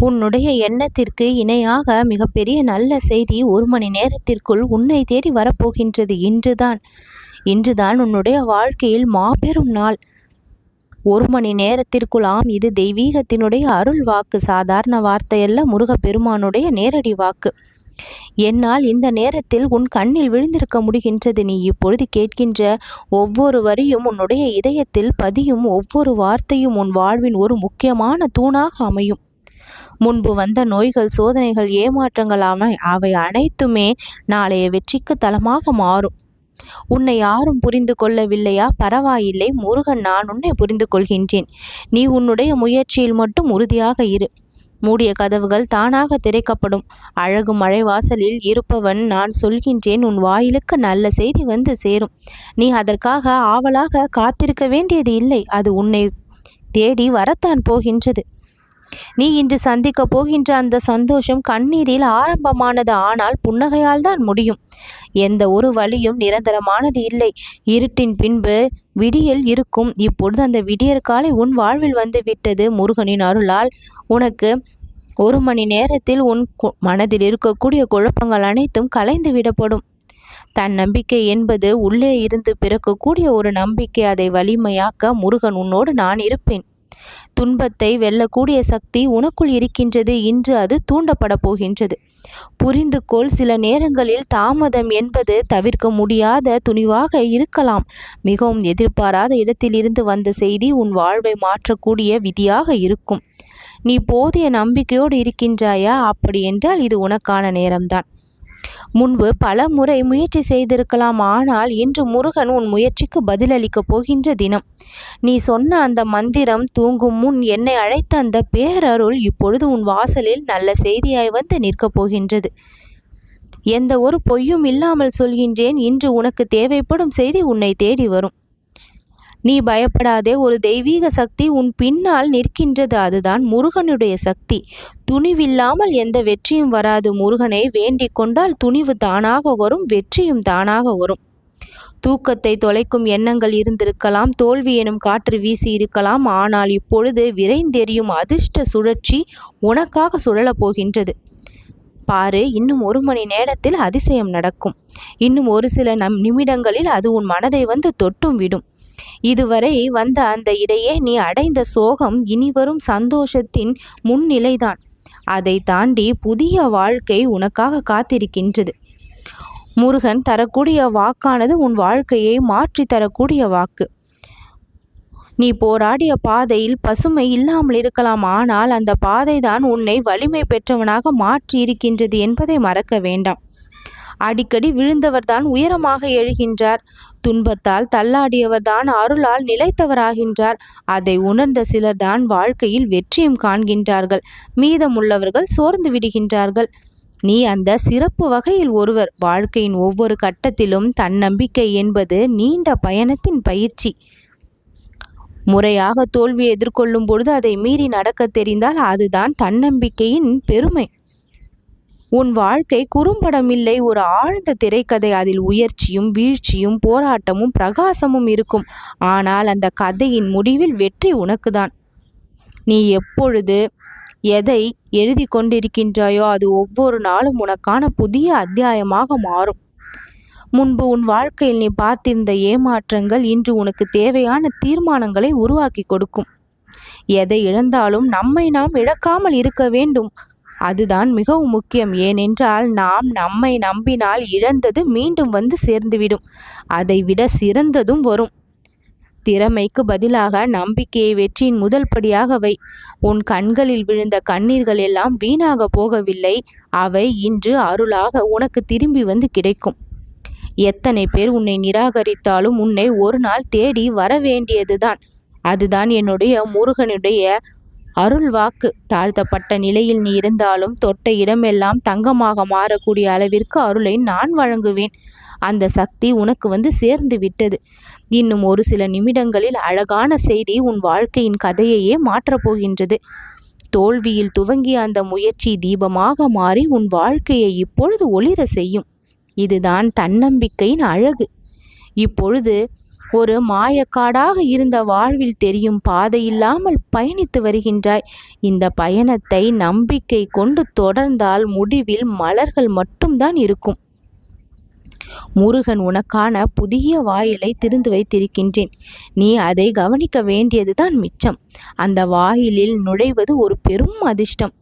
உன்னுடைய எண்ணத்திற்கு இணையாக மிகப்பெரிய நல்ல செய்தி ஒரு மணி நேரத்திற்குள் உன்னை தேடி வரப்போகின்றது. இன்றுதான் இன்றுதான் உன்னுடைய வாழ்க்கையில் மாபெரும் நாள். ஒரு மணி நேரத்திற்குள் ஆம் இது தெய்வீகத்தினுடைய அருள் வாக்கு. சாதாரண வார்த்தையல்ல முருகப்பெருமானுடைய நேரடி வாக்கு. என்னால் இந்த நேரத்தில் உன் கண்ணில் விழுந்திருக்க முடிகின்றது. நீ இப்பொழுது கேட்கின்ற ஒவ்வொரு வரியும் உன்னுடைய இதயத்தில் பதியும் ஒவ்வொரு வார்த்தையும் உன் வாழ்வின் ஒரு முக்கியமான தூணாக அமையும். முன்பு வந்த நோய்கள் சோதனைகள் ஏமாற்றங்கள் அவை அவை அனைத்துமே நாளைய வெற்றிக்கு தளமாக மாறும். உன்னை யாரும் புரிந்து கொள்ளவில்லையா? பரவாயில்லை முருகன் நான் உன்னை புரிந்து கொள்கின்றேன். நீ உன்னுடைய முயற்சியில் மட்டும் உறுதியாக இரு. மூடிய கதவுகள் தானாக திறக்கப்படும். அழகு மழை வாசலில் இருப்பவன் நான் சொல்கின்றேன் உன் வாயிலுக்கு நல்ல செய்தி வந்து சேரும். நீ அதற்காக ஆவலாக காத்திருக்க வேண்டியது இல்லை அது உன்னை தேடி வரத்தான் போகின்றது. நீ இன்று சந்திக்க போகின்ற அந்த சந்தோஷம் கண்ணீரில் ஆரம்பமானது. ஆனால் புன்னகையால் தான் முடியும். எந்த ஒரு வழியும் நிரந்தரமானது இல்லை. இருட்டின் பின்பு விடியல் இருக்கும். இப்பொழுது அந்த விடியற் காலை உன் வாழ்வில் வந்து விட்டது. முருகனின் அருளால் உனக்கு ஒரு மணி நேரத்தில் உன் மனதில் இருக்கக்கூடிய குழப்பங்கள் அனைத்தும் கலைந்து விடப்படும். தன் நம்பிக்கை என்பது உள்ளே இருந்து பிறக்கக்கூடிய ஒரு நம்பிக்கை. அதை வலிமையாக்க முருகன் உன்னோடு நான் இருப்பேன். துன்பத்தை வெல்லக்கூடிய சக்தி உனக்குள் இருக்கின்றது இன்று அது தூண்டப்பட போகின்றது. புரிந்து கொள் சில நேரங்களில் தாமதம் என்பது தவிர்க்க முடியாத துணிவாக இருக்கலாம். மிகவும் எதிர்பாராத இடத்திலிருந்து வந்த செய்தி உன் வாழ்வை மாற்றக்கூடிய விதியாக இருக்கும். நீ போதிய நம்பிக்கையோடு இருக்கின்றாயா? அப்படி என்றால் இது உனக்கான நேரம்தான். முன்பு பல முறை முயற்சி செய்திருக்கலாம் ஆனால் இன்று முருகன் உன் முயற்சிக்கு பதிலளிக்கப் போகின்ற தினம். நீ சொன்ன அந்த மந்திரம் தூங்கும் முன் என்னை அழைத்த அந்த பேரருள் இப்பொழுது உன் வாசலில் நல்ல செய்தியாய் வந்து நிற்கப் போகின்றது. எந்த ஒரு பொய்யும் இல்லாமல் சொல்கின்றேன் இன்று உனக்கு தேவைப்படும் செய்தி உன்னை தேடி வரும். நீ பயப்படாதே ஒரு தெய்வீக சக்தி உன் பின்னால் நிற்கின்றது அதுதான் முருகனுடைய சக்தி. துணிவில்லாமல் எந்த வெற்றியும் வராது. முருகனை வேண்டிக் கொண்டால் துணிவு தானாக வரும் வெற்றியும் தானாக வரும். தூக்கத்தை தொலைக்கும் எண்ணங்கள் இருந்திருக்கலாம் தோல்வி எனும் காற்று வீசி இருக்கலாம் ஆனால் இப்பொழுது விரைந்தெறியும் அதிர்ஷ்ட சுழற்சி உனக்காக சுழலப் போகின்றது. பாரு இன்னும் ஒரு மணி நேரத்தில் அதிசயம் நடக்கும். இன்னும் ஒரு சில நம் நிமிடங்களில் அது உன் மனதை வந்து தொட்டும் விடும். இதுவரை வந்த அந்த இடையே நீ அடைந்த சோகம் இனிவரும் சந்தோஷத்தின் முன்னிலைதான். அதை தாண்டி புதிய வாழ்க்கை உனக்காக காத்திருக்கின்றது. முருகன் தரக்கூடிய வாக்கானது உன் வாழ்க்கையை மாற்றி தரக்கூடிய வாக்கு. நீ போராடிய பாதையில் பசுமை இல்லாமல் இருக்கலாம் ஆனால் அந்த பாதைதான் உன்னை வலிமை பெற்றவனாக மாற்றி இருக்கின்றது என்பதை மறக்க வேண்டாம். அடிக்கடி விழுந்தவர்தான் உயரமாக எழுகின்றார். துன்பத்தால் தள்ளாடியவர்தான் அருளால் நிலைத்தவராகின்றார். அதை உணர்ந்த சிலர்தான் வாழ்க்கையில் வெற்றியும் காண்கின்றார்கள். மீதமுள்ளவர்கள் சோர்ந்து விடுகின்றார்கள். நீ அந்த சிறப்பு வகையில் ஒருவர். வாழ்க்கையின் ஒவ்வொரு கட்டத்திலும் தன்னம்பிக்கை என்பது நீண்ட பயணத்தின் பயிற்சி. முறையாக தோல்வியை எதிர்கொள்ளும் பொழுது அதை மீறி நடக்க தெரிந்தால் அதுதான் தன்னம்பிக்கையின் பெருமை. உன் வாழ்க்கை குறும்படம் இல்லை ஒரு ஆழ்ந்த திரைக்கதை அதில் உயர்ச்சியும் வீழ்ச்சியும் போராட்டமும் பிரகாசமும் இருக்கும். ஆனால் அந்த கதையின் முடிவில் வெற்றி உனக்குதான். நீ எப்பொழுது எதை எழுதி கொண்டிருக்கின்றாயோ அது ஒவ்வொரு நாளும் உனக்கான புதிய அத்தியாயமாக மாறும். முன்பு உன் வாழ்க்கையில் நீ பார்த்திருந்த ஏமாற்றங்கள் இன்று உனக்கு தேவையான தீர்மானங்களை உருவாக்கி கொடுக்கும். எதை இழந்தாலும் நம்மை நாம் இழக்காமல் இருக்க வேண்டும். அதுதான் மிகவும் முக்கியம். ஏனென்றால் நாம் நம்மை நம்பினால் இழந்தது மீண்டும் வந்து சேர்ந்துவிடும். அதை விட சிறந்ததும் வரும். திறமைக்கு பதிலாக நம்பிக்கையை வெற்றியின் முதல் படியாக வை. உன் கண்களில் விழுந்த கண்ணீர்கள் எல்லாம் வீணாக போகவில்லை. அவை இன்று அருளாக உனக்கு திரும்பி வந்து கிடைக்கும். எத்தனை பேர் உன்னை நிராகரித்தாலும் உன்னை ஒரு நாள் தேடி வர வேண்டியதுதான் அதுதான் என்னுடைய முருகனுடைய அருள் வாக்கு தாழ்த்தப்பட்ட நிலையில் நீ இருந்தாலும் தொட்ட இடமெல்லாம் தங்கமாக மாறக்கூடிய அளவிற்கு அருளை நான் வழங்குவேன். அந்த சக்தி உனக்கு வந்து சேர்ந்து விட்டது. இன்னும் ஒரு சில நிமிடங்களில் அழகான செய்தி உன் வாழ்க்கையின் கதையையே மாற்றப் போகின்றது. தோல்வியில் துவங்கிய அந்த முயற்சி தீபமாக மாறி உன் வாழ்க்கையை இப்பொழுது ஒளிர செய்யும். இதுதான் தன்னம்பிக்கையின் அழகு. இப்பொழுது ஒரு மாயக்காடாக இருந்த வாழ்வில் தெரியும் பாதையில்லாமல் பயணித்து வருகின்றாய். இந்த பயணத்தை நம்பிக்கை கொண்டு தொடர்ந்தால் முடிவில் மலர்கள் மட்டும்தான் இருக்கும். முருகன் உனக்கான புதிய வாயிலை திறந்து வைத்திருக்கின்றேன். நீ அதை கவனிக்க வேண்டியதுதான் மிச்சம். அந்த வாயிலில் நுழைவது ஒரு பெரும் அதிர்ஷ்டம்.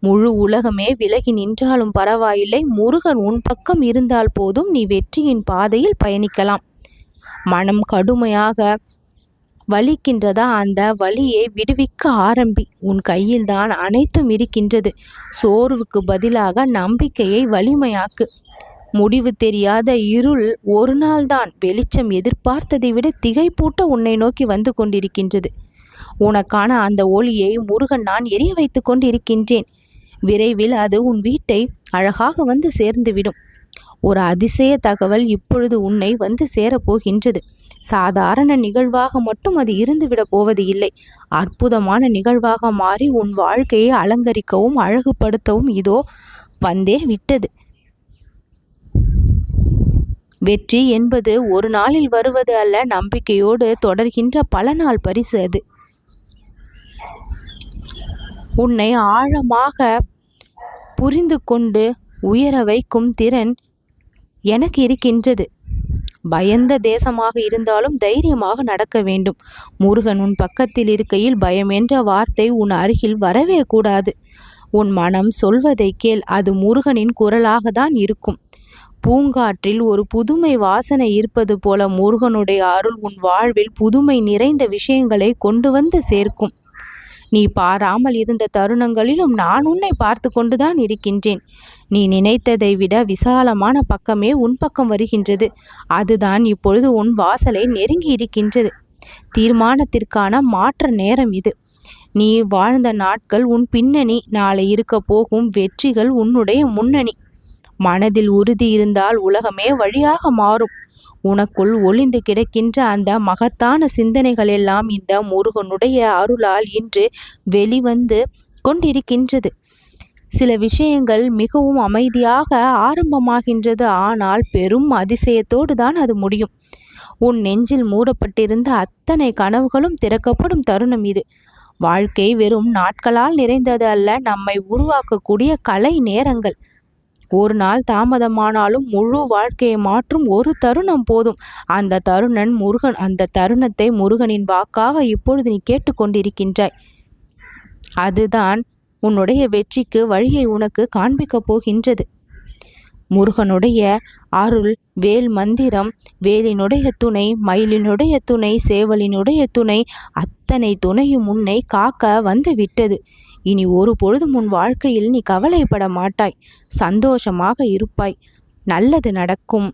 முழு உலகமே விலகி நின்றாலும் பரவாயில்லை. முருகன் உன் பக்கம் இருந்தால் போதும். நீ வெற்றியின் பாதையில் பயணிக்கலாம். மனம் கடுமையாக வலிக்கின்றதா? அந்த வலியை விடுவிக்க ஆரம்பி. உன் கையில்தான் அனைத்தும் இருக்கின்றது. சோர்வுக்கு பதிலாக நம்பிக்கையை வலிமையாக்கு. முடிவு தெரியாத இருள் ஒரு நாள்தான். வெளிச்சம் எதிர்பார்த்ததை விட திகைப்பூட்ட உன்னை நோக்கி வந்து கொண்டிருக்கின்றது. உனக்கான அந்த ஒளியை முருகன் நான் எரிய வைத்து கொண்டிருக்கின்றேன். விரைவில் அது உன் வீட்டை அழகாக வந்து சேர்ந்துவிடும். ஒரு அதிசய தகவல் இப்பொழுது உன்னை வந்து சேரப்போகின்றது. சாதாரண நிகழ்வாக மட்டும் அது இருந்துவிட போவது இல்லை. அற்புதமான நிகழ்வாக மாறி உன் வாழ்க்கையை அலங்கரிக்கவும் அழகுபடுத்தவும் இதோ வந்தே விட்டது. வெற்றி என்பது ஒரு நாளில் வருவது அல்ல நம்பிக்கையோடு தொடர்கின்ற பல நாள் பரிசு அது. உன்னை ஆழமாக புரிந்து கொண்டு உயர வைக்கும் திறன் எனக்கு இருக்கின்றது. பயந்த தேசமாக இருந்தாலும் தைரியமாக நடக்க வேண்டும். முருகன் உன் பக்கத்தில் இருக்கையில் பயம் என்ற வார்த்தை உன் அருகில் வரவே கூடாது. உன் மனம் சொல்வதை கேள் அது முருகனின் குரலாக தான் இருக்கும். பூங்காற்றில் ஒரு புதுமை வாசனை இருப்பது போல முருகனுடைய அருள் உன் வாழ்வில் புதுமை நிறைந்த விஷயங்களை கொண்டு வந்து சேர்க்கும். நீ பாராமல் இருந்த தருணங்களிலும் நான் உன்னை பார்த்து கொண்டுதான் இருக்கின்றேன். நீ நினைத்ததை விட விசாலமான பக்கமே உன் பக்கம் வருகின்றது. அதுதான் இப்பொழுது உன் வாசலை நெருங்கி இருக்கின்றது. தீர்மானத்திற்கான மாற்ற நேரம் இது. நீ வாழ்ந்த நாட்கள் உன் பின்னணி. நாளை இருக்க போகும் வெற்றிகள் உன்னுடைய முன்னணி. மனதில் உறுதி இருந்தால் உலகமே வழியாக மாறும். உனக்குள் ஒளிந்து கிடக்கின்ற அந்த மகத்தான சிந்தனைகள் எல்லாம் இந்த முருகனுடைய அருளால் இன்று வெளிவந்து கொண்டிருக்கின்றது. சில விஷயங்கள் மிகவும் அமைதியாக ஆரம்பமாகின்றது. ஆனால் பெரும் அதிசயத்தோடு தான் அது முடியும். உன் நெஞ்சில் மூடப்பட்டிருந்த அத்தனை கனவுகளும் திறக்கப்படும் தருணம் இது. வாழ்க்கை வெறும் நாட்களால் நிறைந்தது அல்ல. நம்மை உருவாக்கக்கூடிய கலை நேரங்கள். ஒரு நாள் தாமதமானாலும் முழு வாழ்க்கையை மாற்றும் ஒரு தருணம் போதும். அந்த தருணன் முருகன் அந்த தருணத்தை முருகனின் வாக்காக இப்பொழுது நீ கேட்டுக்கொண்டிருக்கின்றாய் அதுதான் உன்னுடைய வெற்றிக்கு வழியை உனக்கு காண்பிக்கப் போகின்றது. முருகனுடைய அருள் வேல் மந்திரம் வேலினுடைய துணை மயிலினுடைய துணை சேவலினுடைய துணை அத்தனை துணையும் உன்னை காக்க வந்து விட்டது. இனி ஒரு பொழுதும் உன் வாழ்க்கையில் நீ கவலைப்பட மாட்டாய். சந்தோஷமாக இருப்பாய். நல்லது நடக்கும்.